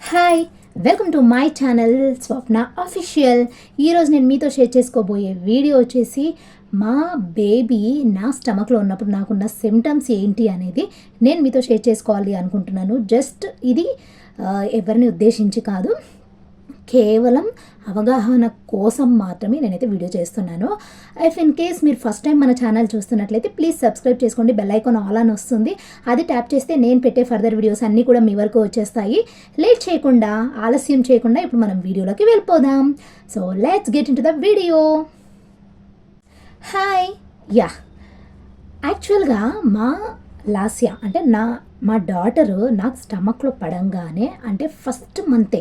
Hi welcome to my channel Swapna official ఈరోజు నేను మీతో షేర్ చేసుకోబోయే వీడియో వచ్చేసి మా బేబీ నా స్టమక్లో ఉన్నప్పుడు నాకున్న సిమ్టమ్స్ ఏంటి అనేది నేను మీతో షేర్ చేసుకోవాలి అనుకుంటున్నాను. జస్ట్ ఇది ఎవరిని ఉద్దేశించి కాదు. కేవలం అవగాహన కోసం మాత్రమే నేనైతే వీడియో చేస్తున్నాను. ఇఫ్ ఇన్ కేస్ మీరు ఫస్ట్ టైం మన ఛానల్ చూస్తున్నట్లయితే ప్లీజ్ సబ్స్క్రైబ్ చేసుకోండి. బెల్ ఐకాన్ ఆల్ అని వస్తుంది. అది ట్యాప్ చేస్తే నేను పెట్టే ఫర్దర్ వీడియోస్ అన్నీ కూడా మీ వరకు వచ్చేస్తాయి. లేట్ చేయకుండా ఆలస్యం చేయకుండా ఇప్పుడు మనం వీడియోలోకి వెళ్ళిపోదాం. So let's get into the video hi ya యాక్చువల్గా మా లాస్యా అంటే నా మా డాటరు నాకు స్టమక్లో పడంగానే అంటే ఫస్ట్ మంతే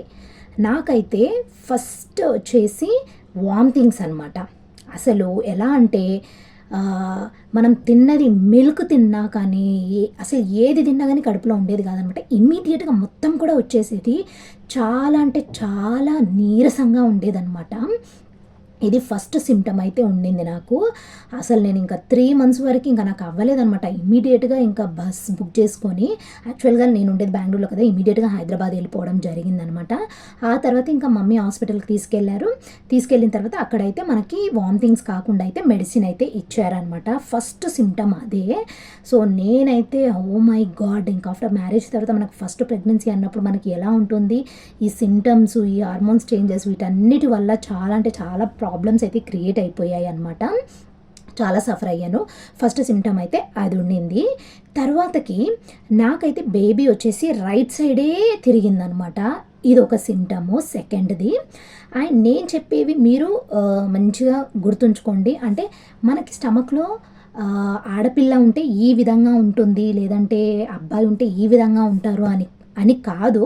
నాకైతే ఫస్ట్ వచ్చేసి వామిటింగ్స్ అనమాట అసలు ఎలా అంటే మనం తిన్నది మిల్క్ తిన్నా కానీ ఏ- అసలు ఏది తిన్నా కానీ కడుపులో ఉండేది కాదనమాట ఇమ్మీడియట్గా మొత్తం కూడా వచ్చేసేది చాలా అంటే చాలా నీరసంగా ఉండేదన్నమాట. ఇది ఫస్ట్ సిమ్టమ్ అయితే ఉండింది నాకు. అసలు నేను ఇంకా త్రీ మంత్స్ వరకు ఇంకా నాకు అవ్వలేదనమాట ఇమీడియట్గా ఇంకా బస్ బుక్ చేసుకొని యాక్చువల్గా నేను ఉండేది బెంగళూరులో కదా ఇమీడియట్గా హైదరాబాద్ వెళ్ళిపోవడం జరిగిందనమాట ఆ తర్వాత ఇంకా మమ్మీ హాస్పిటల్కి తీసుకెళ్ళారు. తీసుకెళ్ళిన తర్వాత అక్కడైతే మనకి వామిటింగ్స్ కాకుండా అయితే మెడిసిన్ అయితే ఇచ్చారనమాట ఫస్ట్ సిమ్టమ్ అదే. సో నేనైతే ఓ మై గాడ్ ఇంకా ఆఫ్టర్ మ్యారేజ్ తర్వాత మనకు ఫస్ట్ ప్రెగ్నెన్సీ అన్నప్పుడు మనకి ఎలా ఉంటుంది? ఈ సిమ్టమ్స్ ఈ హార్మోన్స్ చేంజెస్ వీటన్నిటి వల్ల చాలా అంటే చాలా ప్రాబ్లమ్స్ అయితే క్రియేట్ అయిపోయాయి అనమాట చాలా సఫర్ అయ్యాను. ఫస్ట్ సిమ్టమ్ అయితే అది ఉండింది. తర్వాతకి నాకైతే బేబీ వచ్చేసి రైట్ సైడే తిరిగిందనమాట ఇది ఒక సిమ్టము సెకండ్ది. అండ్ నేను చెప్పేవి మీరు మంచిగా గుర్తుంచుకోండి. అంటే మనకి స్టమక్లో ఆడపిల్ల ఉంటే ఈ విధంగా ఉంటుంది లేదంటే అబ్బాయి ఉంటే ఈ విధంగా ఉంటారు అని. అని కాదు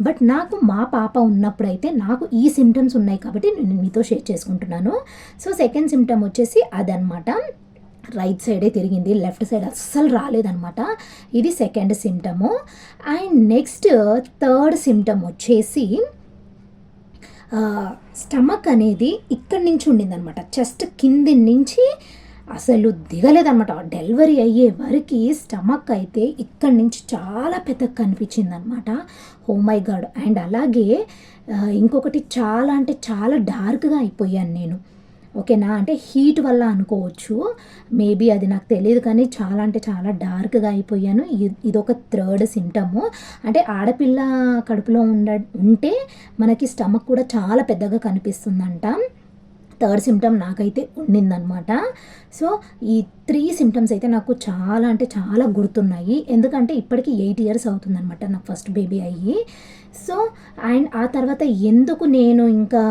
బట్ నాకు మా పాప ఉన్నప్పుడైతే నాకు ఈ సిమ్టమ్స్ ఉన్నాయి కాబట్టి నేను మీతో షేర్ చేసుకుంటున్నాను. సో సెకండ్ సిమ్టమ్ వచ్చేసి అదనమాట రైట్ సైడే తిరిగింది లెఫ్ట్ సైడ్ అస్సలు రాలేదనమాట ఇది second symptom and next third symptom వచ్చేసి స్టమక్ అనేది ఇక్కడి నుంచి ఉండిందనమాట చెస్ట్ కింది నుంచి అసలు దిగలేదనమాట డెలివరీ అయ్యే వరకు స్టమక్ అయితే ఇక్కడి నుంచి చాలా పెద్దగా కనిపించింది అనమాట oh oh my god and అలాగే ఇంకొకటి చాలా అంటే చాలా డార్క్గా అయిపోయాను నేను. ఓకేనా? అంటే హీట్ వల్ల అనుకోవచ్చు. మేబీ అది నాకు తెలియదు కానీ చాలా అంటే చాలా డార్క్గా అయిపోయాను. ఇది ఇదొక థర్డ్ సిమ్టము అంటే ఆడపిల్ల కడుపులో ఉండ ఉంటే మనకి స్టమక్ కూడా చాలా పెద్దగా కనిపిస్తుందంట. థర్డ్ సిమ్టమ్ నాకైతే ఉండిందనమాట సో ఈ త్రీ సిమ్టమ్స్ అయితే నాకు చాలా అంటే చాలా గుర్తున్నాయి. ఎందుకంటే ఇప్పటికి ఎయిట్ ఇయర్స్ అవుతుందనమాట నాకు ఫస్ట్ బేబీ అయ్యి. సో అండ్ ఆ తర్వాత ఎందుకు నేను ఇంకా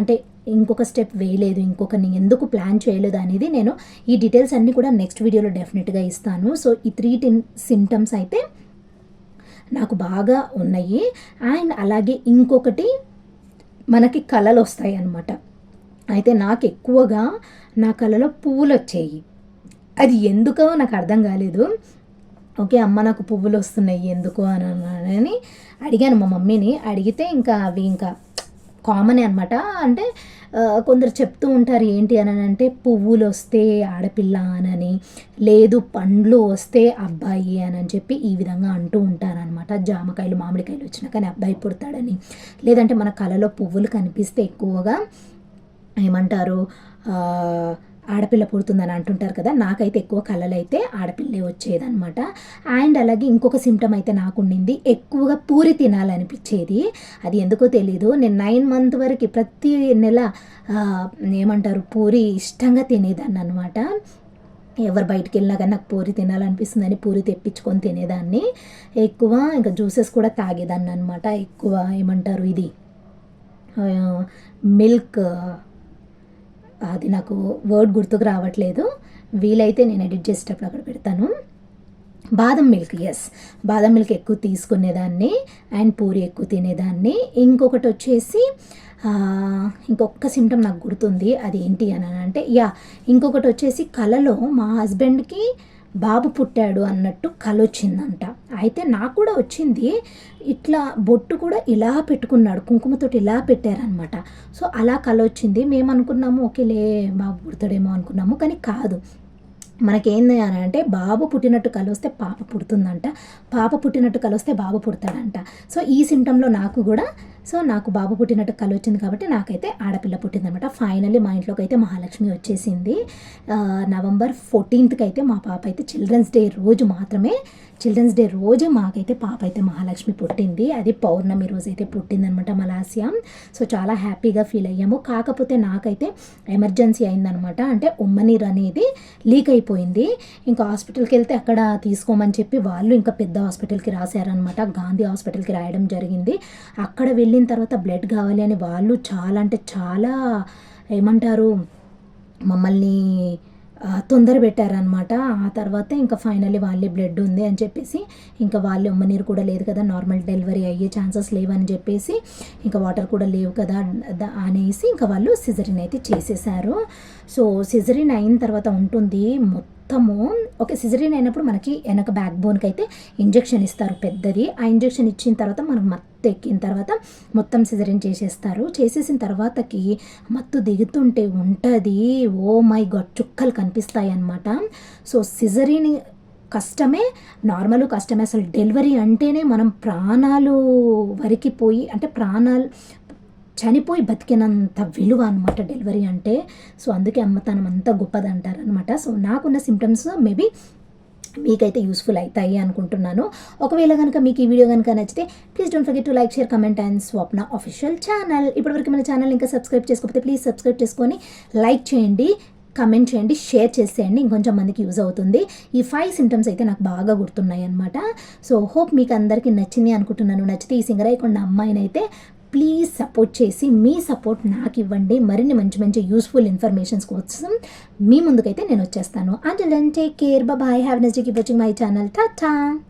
అంటే ఇంకొక స్టెప్ వేయలేదు ఇంకొకరిని ఎందుకు ప్లాన్ చేయలేదు అనేది నేను ఈ డీటెయిల్స్ అన్నీ కూడా నెక్స్ట్ వీడియోలో డెఫినెట్గా ఇస్తాను. సో ఈ త్రీ టిన్ సిమ్టమ్స్ అయితే నాకు బాగా ఉన్నాయి. అండ్ అలాగే ఇంకొకటి మనకి కళలు వస్తాయి అన్నమాట అయితే నాకు ఎక్కువగా నా కళలో పువ్వులు వచ్చాయి అది ఎందుకో నాకు అర్థం కాలేదు. ఓకే అమ్మ నాకు పువ్వులు వస్తున్నాయి ఎందుకు అని అని అడిగాను మా మమ్మీని. అడిగితే ఇంకా అవి ఇంకా కామన్ అనమాట అంటే కొందరు చెప్తూ ఉంటారు ఏంటి అని అంటే పువ్వులు వస్తే ఆడపిల్ల అనని లేదు పండ్లు వస్తే అబ్బాయి అని అని చెప్పి ఈ విధంగా అంటూ ఉంటారనమాట జామకాయలు మామిడికాయలు వచ్చినా కానీ అబ్బాయి పుడతాడని. లేదంటే మన కళలో పువ్వులు కనిపిస్తే ఎక్కువగా ఏమంటారు ఆడపిల్ల పుడుతుందని అంటుంటారు కదా నాకైతే ఎక్కువ కళలు అయితే ఆడపిల్లే వచ్చేదనమాట అండ్ అలాగే ఇంకొక సిమ్టమ్ అయితే నాకు ఉండింది ఎక్కువగా పూరి తినాలనిపించేది. అది ఎందుకో తెలీదు నేను నైన్ మంత్ వరకు ప్రతి నెల ఏమంటారు పూరి ఇష్టంగా తినేదాన్ని అనమాట ఎవరు బయటికి వెళ్ళినా కానీ నాకు పూరి తినాలనిపిస్తుందని పూరి తెప్పించుకొని తినేదాన్ని. ఎక్కువ ఇంకా జ్యూసెస్ కూడా తాగేదాన్ని అనమాట ఎక్కువ ఏమంటారు ఇది మిల్క్ అది నాకు వర్డ్ గుర్తుకు రావట్లేదు. వీలైతే నేను ఎడిట్ చేసేటప్పుడు అక్కడ పెడతాను. బాదం మిల్క్ ఎస్ బాదం మిల్క్ ఎక్కువ తీసుకునేదాన్ని అండ్ పూరి ఎక్కువ తినేదాన్ని. ఇంకొకటి వచ్చేసి ఇంకొక సిమ్టమ్ నాకు గుర్తుంది. అది ఏంటి అని అంటే యా ఇంకొకటి వచ్చేసి కలలో మా హస్బెండ్కి బాబు పుట్టాడు అన్నట్టు కలొచ్చిందంట అయితే నాకు కూడా వచ్చింది. ఇట్లా బొట్టు కూడా ఇలా పెట్టుకున్నాడు. కుంకుమతోటి ఇలా పెట్టారనమాట సో అలా కలొచ్చింది మేము అనుకున్నాము ఓకేలే బాబు పుడతాడేమో అనుకున్నాము. కానీ కాదు. మనకేంది అని అంటే బాబు పుట్టినట్టు కలిస్తే పాప పుడుతుందంట. పాప పుట్టినట్టు కలిస్తే బాబు పుడతాడంట. సో ఈ సిమ్టంలో నాకు కూడా సో నాకు బాబు పుట్టినట్టు కలు వచ్చింది కాబట్టి నాకైతే ఆడపిల్ల పుట్టిందనమాట ఫైనల్లీ మా ఇంట్లోకి అయితే మహాలక్ష్మి వచ్చేసింది. నవంబర్ ఫోర్టీన్త్కి అయితే మా పాప అయితే చిల్డ్రన్స్ డే రోజు మాత్రమే. చిల్డ్రన్స్ డే రోజు మాకైతే పాప అయితే మహాలక్ష్మి పుట్టింది. అది పౌర్ణమి రోజు అయితే పుట్టిందనమాట మలాసియా. సో చాలా హ్యాపీగా ఫీల్ అయ్యాము. కాకపోతే నాకైతే ఎమర్జెన్సీ అయిందనమాట అంటే ఉమ్మనీరు అనేది లీక్ అయిపోయింది. ఇంకా హాస్పిటల్కి వెళ్తే అక్కడ తీసుకోమని చెప్పి వాళ్ళు ఇంకా పెద్ద హాస్పిటల్కి రాశారనమాట గాంధీ హాస్పిటల్కి రాయడం జరిగింది. అక్కడ వెళ్ళి వెళ్ళిన తర్వాత బ్లడ్ కావాలి అని వాళ్ళు చాలా అంటే చాలా ఏమంటారు మమ్మల్ని తొందర పెట్టారనమాట ఆ తర్వాత ఇంకా ఫైనల్లీ వాళ్ళే బ్లడ్ ఉంది అని చెప్పేసి ఇంకా వాళ్ళే ఉమ్మనీరు కూడా లేదు కదా నార్మల్ డెలివరీ అయ్యే ఛాన్సెస్ లేవని చెప్పేసి ఇంకా వాటర్ కూడా లేవు కదా అనేసి ఇంకా వాళ్ళు సిజరిన్ అయితే చేసేసారు. సో సిజరిన్ అయిన తర్వాత ఉంటుంది మొత్తము. ఓకే సిజరిన్ అయినప్పుడు మనకి వెనక బ్యాక్ బోన్కి అయితే ఇంజెక్షన్ ఇస్తారు పెద్దది. ఆ ఇంజెక్షన్ ఇచ్చిన తర్వాత మనకు మత్తు ఎక్కిన తర్వాత మొత్తం సిజరిన్ చేసేస్తారు. చేసేసిన తర్వాతకి మత్తు దిగుతుంటే ఉంటుంది. ఓ మై గాడ్ చుక్కలు కనిపిస్తాయి అన్నమాట సో సిజరీని కష్టమే నార్మల్ కష్టమే. అసలు డెలివరీ అంటేనే మనం ప్రాణాలు వరికి పోయి అంటే ప్రాణాలు చనిపోయి బతికినంత విలువ అనమాట డెలివరీ అంటే. సో అందుకే అమ్మతనం అంత గొప్పది అంటారనమాట సో నాకున్న సిమ్టమ్స్ మేబీ మీకైతే యూస్ఫుల్ అవుతాయి అనుకుంటున్నాను. ఒకవేళ కనుక మీకు ఈ వీడియో కనుక నచ్చితే please don't forget to like share comment and Swapna official channel ఇప్పటివరకు మన ఛానల్ ఇంకా సబ్స్క్రైబ్ చేసుకోకపోతే ప్లీజ్ సబ్స్క్రైబ్ చేసుకొని లైక్ చేయండి కమెంట్ చేయండి షేర్ చేసేయండి. ఇంకొంచెం మందికి యూజ్ అవుతుంది. ఈ ఫైవ్ సిమ్టమ్స్ అయితే నాకు బాగా గుర్తున్నాయి అనమాట సో హోప్ మీకు అందరికీ నచ్చింది అనుకుంటున్నాను. నచ్చితే ఈ సింగర్ అయ్యకుండా అమ్మాయిని అయితే ప్లీజ్ సపోర్ట్ చేసి మీ సపోర్ట్ నాకు ఇవ్వండి. మరిన్ని మంచి మంచి యూస్ఫుల్ ఇన్ఫర్మేషన్స్ కోసం మీ ముందుకైతే నేను వచ్చేస్తాను. And take care bye have nice keep watching my channel tata